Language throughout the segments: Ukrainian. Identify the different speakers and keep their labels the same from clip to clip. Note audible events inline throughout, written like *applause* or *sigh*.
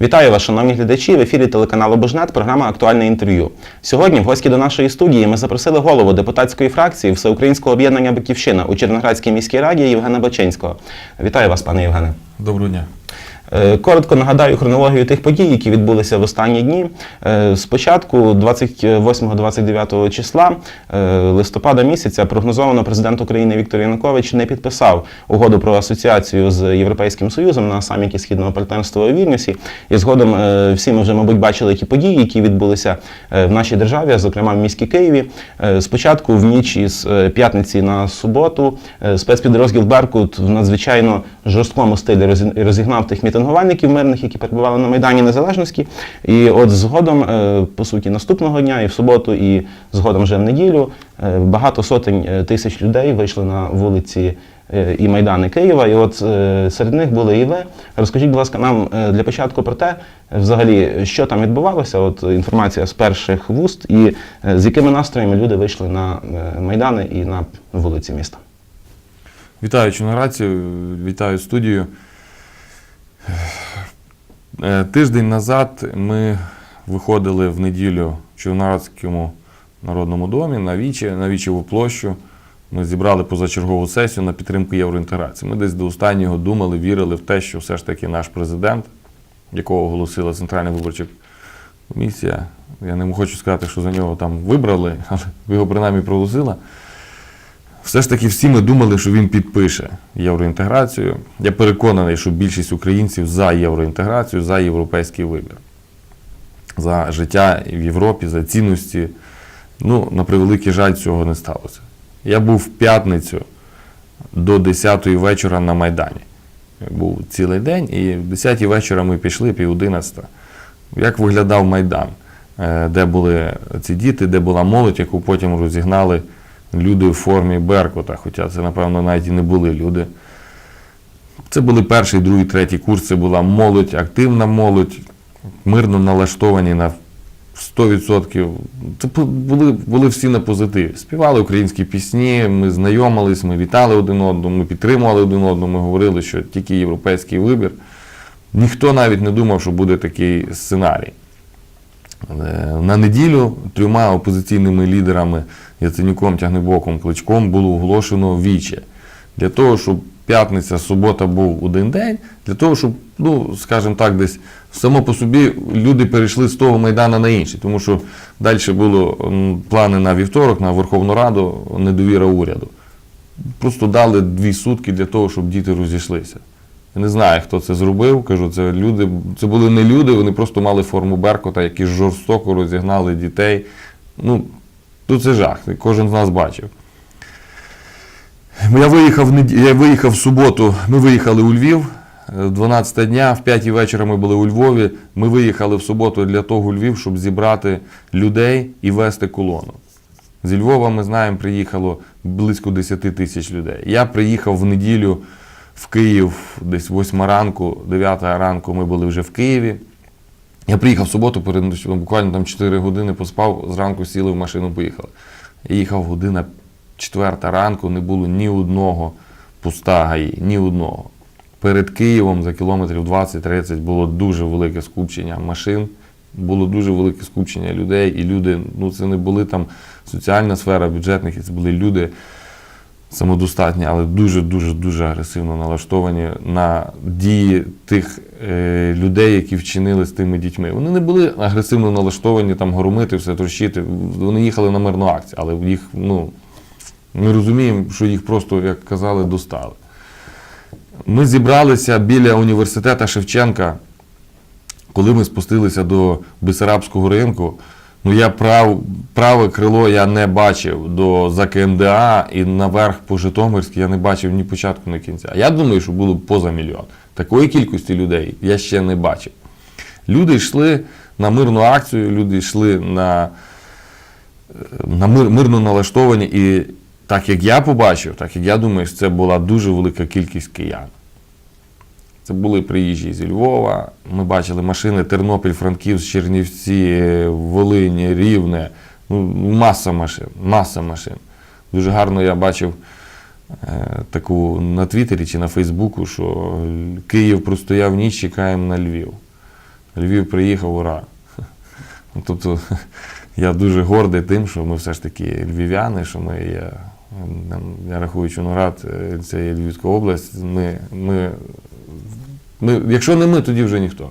Speaker 1: Вітаю вас, шановні глядачі. В ефірі телеканалу Божнет, програма Актуальне інтерв'ю. Сьогодні в гості до нашої студії ми запросили голову депутатської фракції Всеукраїнського об'єднання Батьківщина у Черноградській міській раді Євгена Бачинського. Вітаю вас, пане Євгене.
Speaker 2: Доброго дня.
Speaker 1: Е, Коротко нагадаю хронологію тих подій, які відбулися в останні дні. Е, Спочатку, 28-29 числа е, листопада місяця, прогнозовано президент України Віктор Янукович не підписав угоду про асоціацію з Європейським Союзом на саміті Східного партнерства у Вільнюсі. І згодом всі ми вже, мабуть, бачили ті події, які відбулися в нашій державі, зокрема в місті Києві. Спочатку в ніч із п'ятниці на суботу спецпідрозділ Беркут в надзвичайно жорсткому стилі розігнав тих мітингувальників мирних, які перебували на Майдані Незалежності. І от згодом, е, по суті, наступного дня, і в суботу, і згодом вже в неділю, е, багато сотень е, тисяч людей вийшли на вулиці і Майдани Києва. І от серед них були і ви. Розкажіть, будь ласка, нам для початку про те, взагалі, що там відбувалося, от інформація з перших вуст, і з якими настроями люди вийшли на Майдани і на вулиці міста.
Speaker 2: Вітаю Чорноградцію, вітаю студію. Е, Тиждень назад ми виходили в неділю в Чорноградському народному домі на Вічі, на Вічеву площу. Ми зібрали позачергову сесію на підтримку євроінтеграції. Ми десь до останнього думали, вірили в те, що все ж таки наш президент, якого оголосила Центральна виборча комісія, я не хочу сказати, що за нього там вибрали, але його принаймні проголосила. Все ж таки всі ми думали, що він підпише євроінтеграцію. Я переконаний, що більшість українців за євроінтеграцію, за європейський вибір, за життя в Європі, за цінності. Ну, на превеликий жаль, цього не сталося. Я був в п'ятницю до 10-ї вечора на Майдані. Був цілий день, і в 10-й вечора ми пішли, пів 11. Як виглядав Майдан, Е, де були ці діти, де була молодь, яку потім розігнали люди в формі Беркута, хоча це, напевно, навіть і не були люди. Це були перший, другий, третій курс, це була молодь, активна молодь, мирно налаштовані на 100%. Це були, були всі на позитиві. Співали українські пісні, ми знайомились, ми вітали один одного, ми підтримували один одного, ми говорили, що тільки європейський вибір. Ніхто навіть не думав, що буде такий сценарій. Е, На неділю трьома опозиційними лідерами Яценюком, Тягнебоком, Кличком було оголошено віче. Для того, щоб п'ятниця, субота був один день, для того, щоб, ну, скажімо так, десь само по собі люди перейшли з того майдана на інший. Тому що далі було плани на вівторок, на Верховну Раду, недовіра уряду. Просто дали дві сутки для того, щоб діти розійшлися. Я не знаю, хто це зробив. Кажу, це люди, це були не люди, вони просто мали форму Беркута, які жорстоко розігнали дітей. Ну, то це жах, кожен з нас бачив. Я виїхав, я виїхав в суботу, ми виїхали у Львів. е, 12 дня, в 5 вечора ми були у Львові. Ми виїхали в суботу для того у Львів, щоб зібрати людей і вести колону. Зі Львова ми знаємо, приїхало близько 10 тисяч людей. Я приїхав в неділю в Київ десь 8 ранку, 9 ранку ми були вже в Києві. Я приїхав в суботу, переночував, буквально там 4 години поспав, зранку сіли в машину, поїхали. Я їхав година 4 ранку, не було ні одного пуста гаї, ні одного. Перед Києвом за кілометрів 20-30 було дуже велике скупчення машин, було дуже велике скупчення людей, і люди, ну це не були там соціальна сфера бюджетних, це були люди самодостатні, але дуже-дуже дуже агресивно налаштовані на дії тих е, людей, які вчинили з тими дітьми. Вони не були агресивно налаштовані там громити, все трощити. Вони їхали на мирну акцію, але їх, ну, ми розуміємо, що їх просто, як казали, достали. Ми зібралися біля університету Шевченка, коли ми спустилися до Бесарабського ринку. Ну, я прав, праве крило я не бачив до за КМДА і наверх по Житомирській я не бачив ні початку, ні кінця. Я думаю, що було б поза мільйон. Такої кількості людей я ще не бачив. Люди йшли на мирну акцію, люди йшли на, на мир, мирно налаштовані. І так як я побачив, так як я думаю, що це була дуже велика кількість киян. Це були приїжджі зі Львова. Ми бачили машини Тернопіль, Франківськ, Чернівці, Волині, Рівне. Ну, маса машин, маса машин. Дуже гарно я бачив е, таку на Твіттері чи на Фейсбуку, що Київ простояв ніч, чекаємо на Львів. Львів приїхав, ура. Ну, Тобто *laughs* я дуже гордий тим, що ми все ж таки львів'яни, що ми є. ем, Я рахую, Чорноград е, це є Львівська область. Ми, ми, ми, якщо не ми, тоді вже ніхто.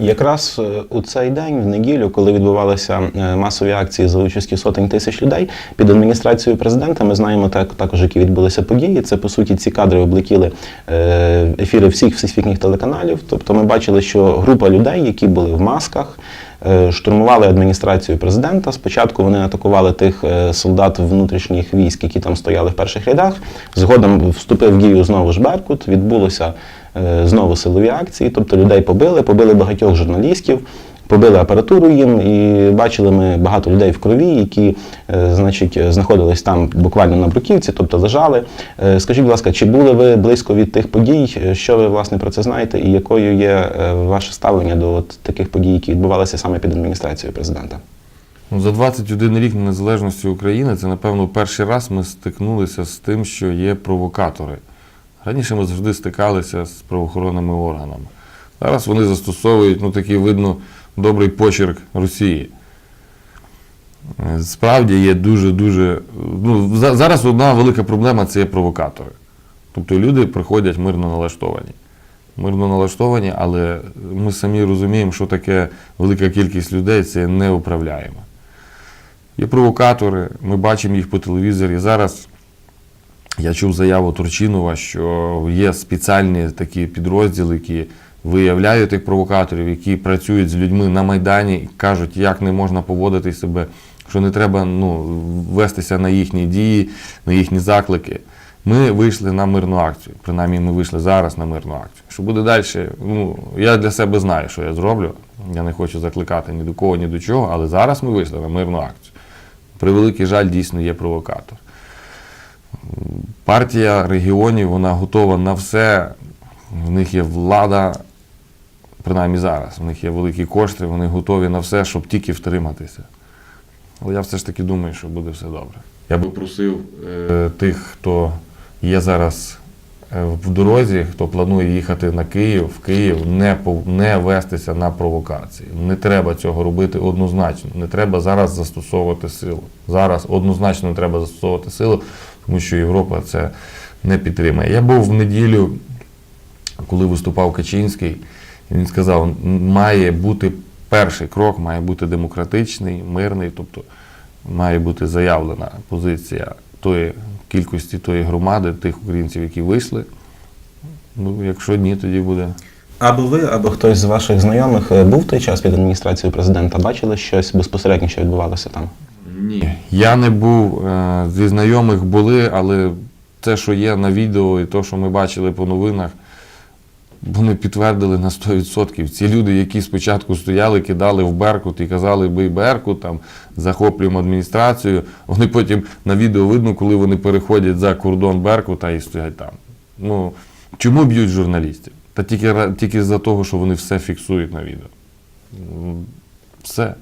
Speaker 1: Якраз е, у цей день, в неділю, коли відбувалися е, масові акції за участі сотень тисяч людей, під адміністрацією президента ми знаємо так, також, які відбулися події. Це по суті ці кадри облетіли е, ефіри всіх всесвітніх телеканалів. Тобто, ми бачили, що група людей, які були в масках. Е, Штурмували адміністрацію президента. Спочатку вони атакували тих е, солдат внутрішніх військ, які там стояли в перших рядах. Згодом вступив в дію знову ж Беркут. Відбулося е, знову силові акції, тобто людей побили, побили багатьох журналістів, побили апаратуру їм, і бачили ми багато людей в крові, які е, значить, знаходились там буквально на бруківці, тобто лежали. Е, Скажіть, будь ласка, чи були ви близько від тих подій? Що ви власне про це знаєте, і якою є е, ваше ставлення до от таких подій, які відбувалися саме під адміністрацією президента?
Speaker 2: Ну, За 21 рік незалежності України це, напевно, перший раз ми стикнулися з тим, що є провокатори. Раніше ми завжди стикалися з правоохоронними органами. Зараз вони застосовують, ну такий видно, добрий почерк Росії. Справді є дуже-дуже. Ну, зараз одна велика проблема це є провокатори. Тобто люди приходять мирно налаштовані. Мирно налаштовані, але ми самі розуміємо, що таке велика кількість людей це неуправляємо. Є провокатори, ми бачимо їх по телевізорі. Зараз я чув заяву Турчинова, що є спеціальні такі підрозділи, які виявляють тих провокаторів, які працюють з людьми на Майдані кажуть, як не можна поводити себе, що не треба ну, вестися на їхні дії, на їхні заклики. Ми вийшли на мирну акцію. Принаймні, ми вийшли зараз на мирну акцію. Що буде далі? Ну, я для себе знаю, що я зроблю. Я не хочу закликати ні до кого, ні до чого, але зараз ми вийшли на мирну акцію. При великий жаль, дійсно є провокатор. Партія регіонів вона готова на все. В них є влада, принаймні зараз. В них є великі кошти, вони готові на все, щоб тільки втриматися. Але я все ж таки думаю, що буде все добре. Я би просив е, тих, хто є зараз е, в дорозі, хто планує їхати на Київ, в Київ, не, не вестися на провокації. Не треба цього робити однозначно. Не треба зараз застосовувати силу. Зараз однозначно треба застосовувати силу, тому що Європа це не підтримає. Я був в неділю, коли виступав Качинський, і він сказав, має бути перший крок, має бути демократичний, мирний, тобто має бути заявлена позиція тої кількості тої громади, тих українців, які вийшли. Ну, якщо ні, тоді буде.
Speaker 1: Або ви, або хтось з ваших знайомих е, був в той час під адміністрацією президента, бачили щось безпосередньо, що відбувалося там?
Speaker 2: Ні. Я не був е, зі знайомих були, але те, що є на відео, і те, що ми бачили по новинах, вони підтвердили на 100%. Ці люди, які спочатку стояли, кидали в Беркут і казали, бий Беркут, там, захоплюємо адміністрацію, вони потім на відео видно, коли вони переходять за кордон Беркута і стоять там. Ну, чому б'ють журналістів? Та тільки, тільки за того, що вони все фіксують на відео. Все.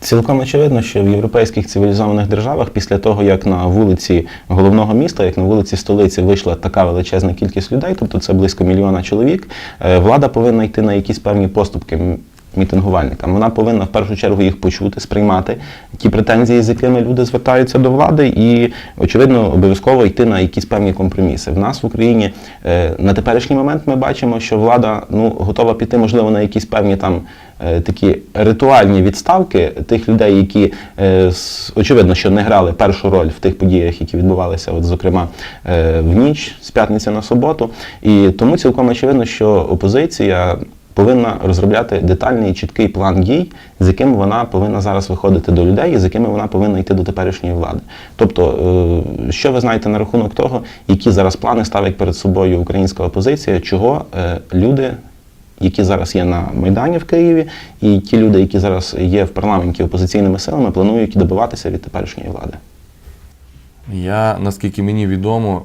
Speaker 1: Цілком очевидно, що в європейських цивілізованих державах, після того, як на вулиці головного міста, як на вулиці столиці вийшла така величезна кількість людей, тобто це близько мільйона чоловік, е, влада повинна йти на якісь певні поступки мітингувальникам. Вона повинна в першу чергу їх почути, сприймати ті претензії, з якими люди звертаються до влади, і очевидно обов'язково йти на якісь певні компроміси. В нас в Україні е, на теперішній момент ми бачимо, що влада ну готова піти, можливо, на якісь певні там такі ритуальні відставки тих людей, які е, очевидно, що не грали першу роль в тих подіях, які відбувалися, от, зокрема, е, в ніч з п'ятниці на суботу. І тому цілком очевидно, що опозиція. Повинна розробляти детальний чіткий план дій, з яким вона повинна зараз виходити до людей, і з якими вона повинна йти до теперішньої влади. Тобто, е, що ви знаєте на рахунок того, які зараз плани ставить перед собою українська опозиція, чого е, люди які зараз є на Майдані в Києві, і ті люди, які зараз є в парламенті опозиційними силами, планують добиватися від теперішньої влади.
Speaker 2: Я, наскільки мені відомо,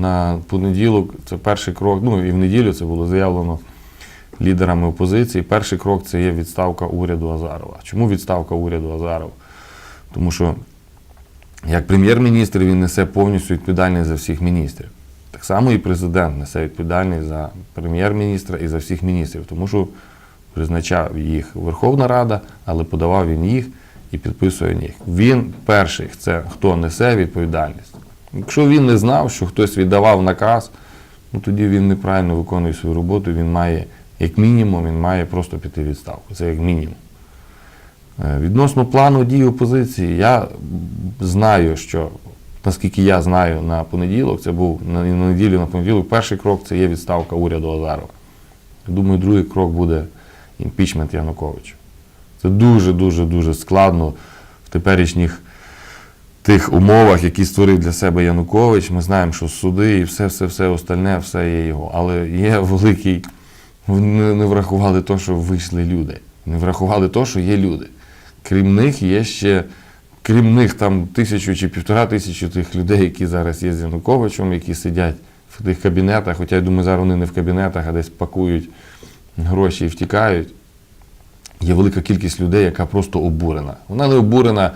Speaker 2: на понеділок це перший крок, ну і в неділю це було заявлено лідерами опозиції. Перший крок це є відставка уряду Азарова. Чому відставка уряду Азарова? Тому що як прем'єр-міністр він несе повністю відповідальність за всіх міністрів. Так само і президент несе відповідальність за прем'єр-міністра і за всіх міністрів, тому що призначав їх Верховна Рада, але подавав він їх і підписує їх. Він перший, це хто несе відповідальність. Якщо він не знав, що хтось віддавав наказ, ну тоді він неправильно виконує свою роботу, він має, як мінімум, він має просто піти відставку. Це як мінімум. Е, Відносно плану дій опозиції, я знаю, що наскільки я знаю на понеділок, це був на неділю на понеділок. Перший крок це є відставка уряду Азарова. Думаю, другий крок буде імпічмент Януковича. Це дуже, дуже, складно в теперішніх тих умовах, які створив для себе Янукович. Ми знаємо, що суди і все, все, все остальне, все є його. Але є великий. Вони не врахували те, що вийшли люди. Не врахували те, що є люди. Крім них є ще, крім них там тисячу чи півтора тисячі тих людей, які зараз є з Януковичем, які сидять в тих кабінетах. Хоча я думаю, зараз вони не в кабінетах, а десь пакують гроші і втікають. Є велика кількість людей, яка просто обурена. Вона не обурена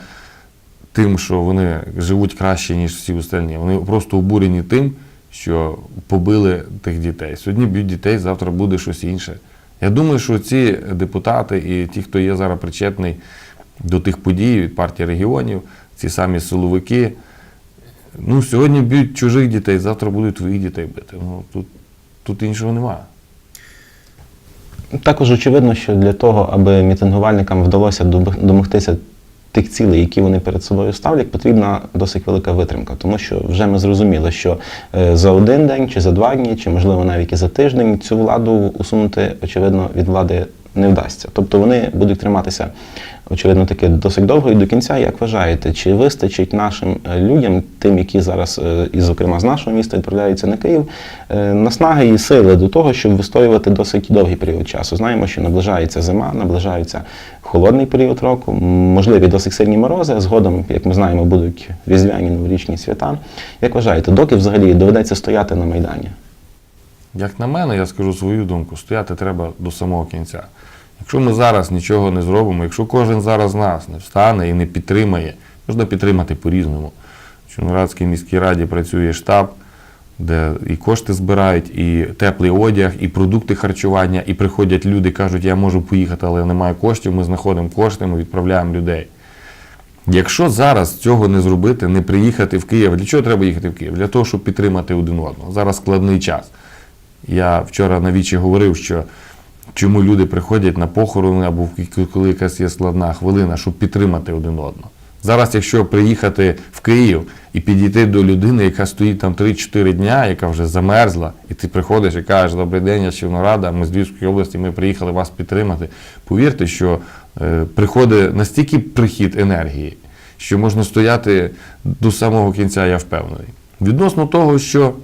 Speaker 2: тим, що вони живуть краще, ніж всі остальні. Вони просто обурені тим, що побили тих дітей. Сьогодні б'ють дітей, завтра буде щось інше. Я думаю, що ці депутати і ті, хто є зараз причетний до тих подій від партії регіонів, ці самі силовики, ну, сьогодні б'ють чужих дітей, завтра будуть твоїх дітей бити. Ну, тут, тут іншого немає.
Speaker 1: Також очевидно, що для того, аби мітингувальникам вдалося домогтися тих цілей, які вони перед собою ставлять, потрібна досить велика витримка, тому що вже ми зрозуміли, що е, за один день чи за два дні, чи можливо навіть і за тиждень цю владу усунути, очевидно, від влади не вдасться. Тобто вони будуть триматися, очевидно, таки досить довго і до кінця. Як вважаєте, чи вистачить нашим е, людям, тим, які зараз, е, і зокрема з нашого міста, відправляються на Київ, е, наснаги і сили до того, щоб вистоювати досить довгий період часу? Знаємо, що наближається зима, наближається холодний період року, можливі досить сильні морози. а Згодом, як ми знаємо, будуть різдвяні новорічні свята. Як вважаєте, доки взагалі доведеться стояти на майдані?
Speaker 2: Як на мене, я скажу свою думку, стояти треба до самого кінця. Якщо ми зараз нічого не зробимо, якщо кожен зараз нас не встане і не підтримає, можна підтримати по-різному. В Чорнорадській міській раді працює штаб, де і кошти збирають, і теплий одяг, і продукти харчування, і приходять люди, кажуть, я можу поїхати, але немає коштів. Ми знаходимо кошти, ми відправляємо людей. Якщо зараз цього не зробити, не приїхати в Київ, для чого треба їхати в Київ? Для того, щоб підтримати один одного. Зараз складний час. Я вчора на вічі говорив, що чому люди приходять на похорони або коли якась є складна хвилина, щоб підтримати один одного. Зараз, якщо приїхати в Київ і підійти до людини, яка стоїть там 3-4 дня, яка вже замерзла, і ти приходиш і кажеш, добрий день, я з Червонорада, ми з Львівської області, ми приїхали вас підтримати. Повірте, що е, приходить настільки прихід енергії, що можна стояти до самого кінця, я впевнений. Відносно того, що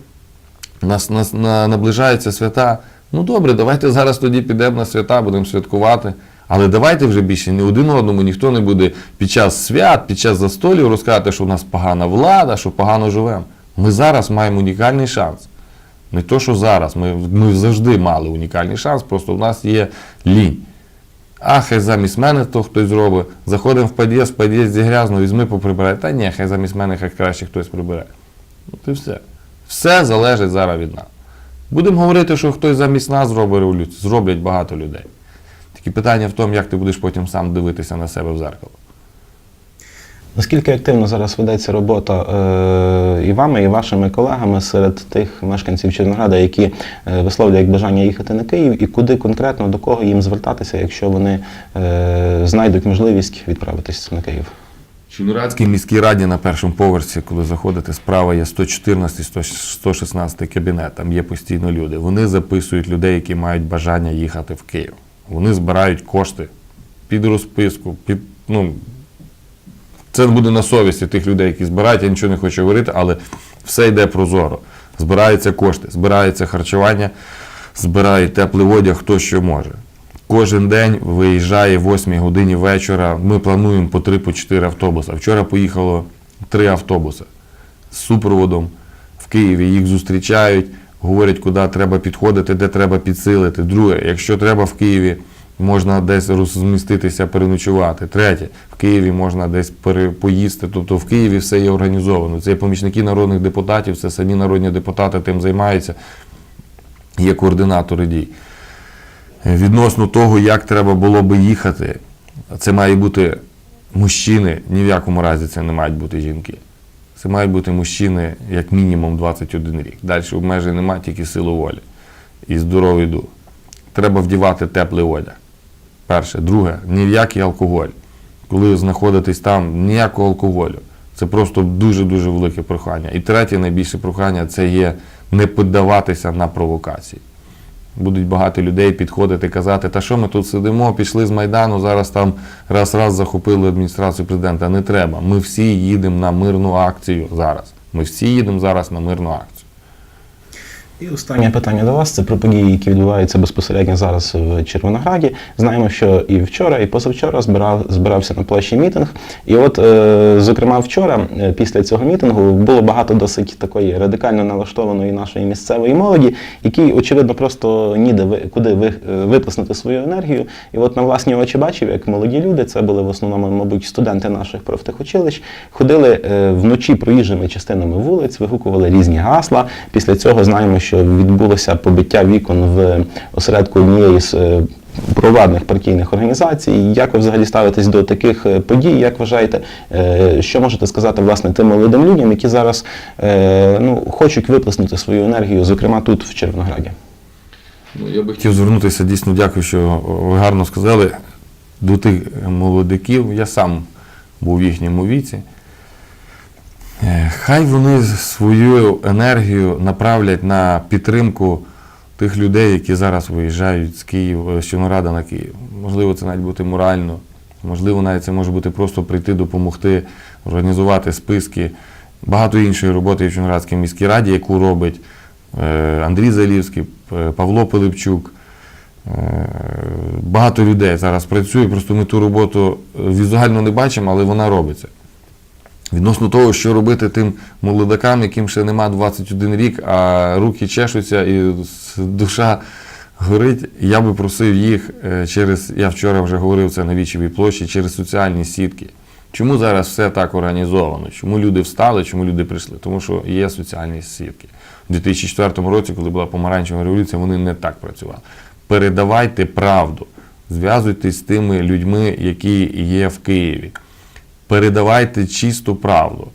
Speaker 2: нас, нас на, наближаються свята. Ну добре, давайте зараз тоді підемо на свята, будемо святкувати. Але давайте вже більше не один одному ніхто не буде під час свят, під час застолів розказати, що в нас погана влада, що погано живемо. Ми зараз маємо унікальний шанс. Не то, що зараз. Ми, ми завжди мали унікальний шанс, просто в нас є лінь. А хай замість мене то хтось зробить. Заходимо в під'їзд, в під'їзді грязно, візьми поприбирай. Та ні, хай замість мене хай краще хтось прибере. От і все. Все залежить зараз від нас. Будемо говорити, що хтось замість нас зробить революцію, зроблять багато людей. Тільки питання в тому, як ти будеш потім сам дивитися на себе в зеркало.
Speaker 1: Наскільки активно зараз ведеться робота е, і вами, і вашими колегами серед тих мешканців Чорнограда, які е, висловлюють бажання їхати на Київ, і куди конкретно до кого їм звертатися, якщо вони е, знайдуть можливість відправитись на Київ?
Speaker 2: Чорнорадській міській раді на першому поверсі, коли заходите, справа є 114 116 кабінет, там є постійно люди. Вони записують людей, які мають бажання їхати в Київ. Вони збирають кошти під розписку, під, ну, це буде на совісті тих людей, які збирають, я нічого не хочу говорити, але все йде прозоро. Збираються кошти, збирається харчування, збирають теплий одяг, хто що може. Кожен день виїжджає в 8 годині вечора. Ми плануємо по 3 по 4 автобуси. Вчора поїхало 3 автобуси з супроводом в Києві. Їх зустрічають, говорять, куди треба підходити, де треба підсилити. Друге, якщо треба в Києві можна десь розміститися, переночувати. Третє, в Києві можна десь пере- поїсти. Тобто в Києві все є організовано. Це є помічники народних депутатів, це самі народні депутати тим займаються, є координатори дій. Відносно того, як треба було би їхати, це мають бути мужчини, ні в якому разі це не мають бути жінки. Це мають бути мужчини як мінімум 21 рік. Далі обмежень немає, тільки силу волі і здоровий дух. Треба вдівати теплий одяг. Перше. Друге, ні в який алкоголь. Коли знаходитесь там, ніякого алкоголю. Це просто дуже-дуже велике прохання. І третє найбільше прохання це є не піддаватися на провокації. Будуть багато людей підходити казати, та що ми тут сидимо, пішли з Майдану, зараз там раз-раз захопили адміністрацію президента. Не треба. Ми всі їдемо на мирну акцію зараз. Ми всі їдемо зараз на мирну акцію.
Speaker 1: І останнє питання до вас це про події, які відбуваються безпосередньо зараз в Червонограді. Знаємо, що і вчора, і позавчора збирав, збирався на площі мітинг. І от, е, зокрема, вчора, е, після цього мітингу, було багато досить такої радикально налаштованої нашої місцевої молоді, якій, очевидно, просто ніде ви, куди ви, е, виплеснути свою енергію. І от на власні очі бачив, як молоді люди, це були в основному, мабуть, студенти наших профтехучилищ, ходили е, вночі проїжджими частинами вулиць, вигукували різні гасла. Після цього знаємо, що відбулося побиття вікон в осередку однієї з е, провладних партійних організацій. Як ви взагалі ставитесь до таких е, подій? Як вважаєте, е, що можете сказати власне тим молодим людям, які зараз ну, хочуть виплеснути свою енергію, зокрема тут, в Червонограді?
Speaker 2: Ну, я би хотів звернутися дійсно, дякую, що ви гарно сказали. До тих молодиків, я сам був в їхньому віці. Е, Хай вони свою енергію направлять на підтримку тих людей, які зараз виїжджають з Києва, з Чорнорада на Київ. Можливо, це навіть бути морально, можливо, навіть це може бути просто прийти, допомогти, організувати списки. Багато іншої роботи в Чорноградській міській раді, яку робить е, Андрій Залівський, Павло Пилипчук. Е, Багато людей зараз працює, просто ми ту роботу е, візуально не бачимо, але вона робиться. Відносно того, що робити тим молодакам, яким ще нема 21 рік, а руки чешуться і душа горить, я би просив їх е, через, я вчора вже говорив це на Вічевій площі, через соціальні сітки. Чому зараз все так організовано? Чому люди встали, чому люди прийшли? Тому що є соціальні сітки. У 2004 році, коли була помаранчева революція, вони не так працювали. Передавайте правду, зв'язуйтесь з тими людьми, які є в Києві передавайте чисту правду.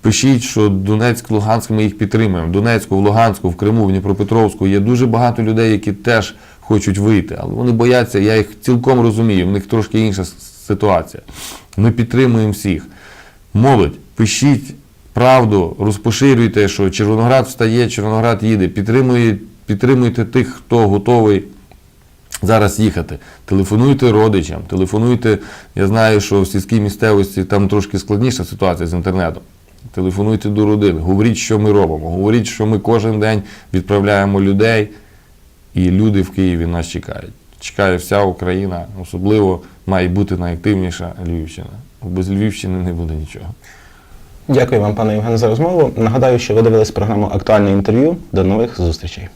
Speaker 2: Пишіть, що Донецьк, Луганськ ми їх підтримуємо. Донецьку, в Луганську, в Криму, в Дніпропетровську є дуже багато людей, які теж хочуть вийти, але вони бояться, я їх цілком розумію, в них трошки інша ситуація. Ми підтримуємо всіх. Молодь, пишіть правду, розпоширюйте, що Червоноград встає, Червоноград їде. Підтримує- підтримуйте тих, хто готовий зараз їхати. Телефонуйте родичам, телефонуйте. Я знаю, що в сільській місцевості там трошки складніша ситуація з інтернетом. Телефонуйте до родини, говоріть, що ми робимо. Говоріть, що ми кожен день відправляємо людей, і люди в Києві нас чекають. Чекає вся Україна, особливо має бути найактивніша Львівщина. Без Львівщини не буде нічого.
Speaker 1: Дякую вам, пане Євгене, за розмову. Нагадаю, що ви дивились програму Актуальне інтерв'ю. До нових зустрічей.